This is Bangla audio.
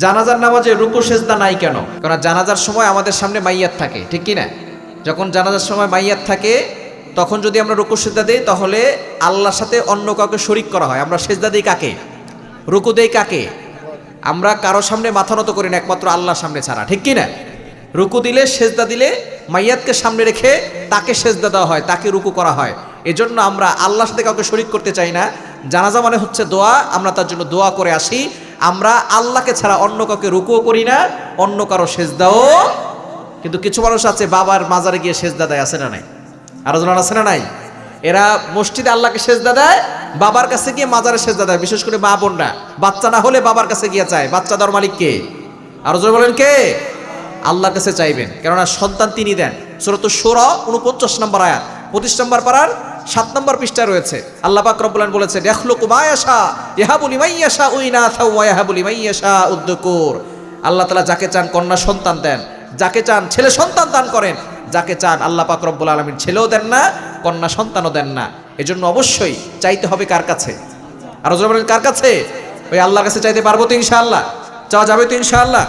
জানাজার নামাজে রুকু, সেজদা নাই কেন? কারণ জানাজার সময় আমাদের সামনে মাইয়াত থাকে, ঠিক কি না? যখন জানাজার সময় মাইয়াত থাকে, তখন যদি আমরা রুকু, সেজদা দিই, তাহলে আল্লাহর সাথে অন্য কাউকে শরিক করা হয়। আমরা সেজদা দিই কাকে? রুকু দেই কাকে? আমরা কারও সামনে মাথা নত করি না, একমাত্র আল্লাহর সামনে ছাড়া, ঠিক কি না? রুকু দিলে, সেজদা দিলে মাইয়াতকে সামনে রেখে তাকে সেজদা দেওয়া হয়, তাকে রুকু করা হয়। এজন্য আমরা আল্লাহর সাথে কাউকে শরিক করতে চাই না। জানাজা মানে হচ্ছে দোয়া, আমরা তার জন্য দোয়া করে আসি। আমরা আল্লাহকে ছাড়া অন্য কাউকে রুকুও করি না, অন্য কারও সেজদাও। কিন্তু কিছু মানুষ আছে বাবার মাজারে গিয়ে সেজদা দেয়, আছে না নাই? আরও জন আছে না নাই? এরা মসজিদে আল্লাহকে সেজদা দেয়, বাবার কাছে গিয়ে মাজারে সেজদা দেয়, বিশেষ করে মা বোনরা। বাচ্চা না হলে বাবার কাছে গিয়ে চায়, বাচ্চা দেওয়ার মালিক কে? আরও জন বলেন কে? আল্লাহর কাছে চাইবেন, কেননা সন্তান তিনি দেন। সুরত সোরা উনপঞ্চাশ নম্বর আয়াত, পঁচিশ নম্বর পাড়ার সাত নম্বর পৃষ্ঠায় রয়েছে। আল্লাহ পাক রব্বুল আলামিন বলেছেন, ইয়াখলুকু মা ইয়াশা, ইয়াহাবু লিমান ইয়াশা উইনাথা ওয়া ইয়াহাবু লিমান ইয়াশা উদ্দুকুর। আল্লাহ তাআলা যাকে চান কন্যা সন্তান দেন, যাকে চান ছেলে সন্তান দান করেন, যাকে চান আল্লাহ পাক রব্বুল আলামিন ছেলেও দেন না, কন্যা সন্তানও দেন না। এজন্য অবশ্যই চাইতে হবে কার কাছে? আর কার কাছে? ওই আল্লাহর কাছে চাইতে পারব তো ইনশাআল্লাহ। চাওয়া যাবে তো ইনশাআল্লাহ।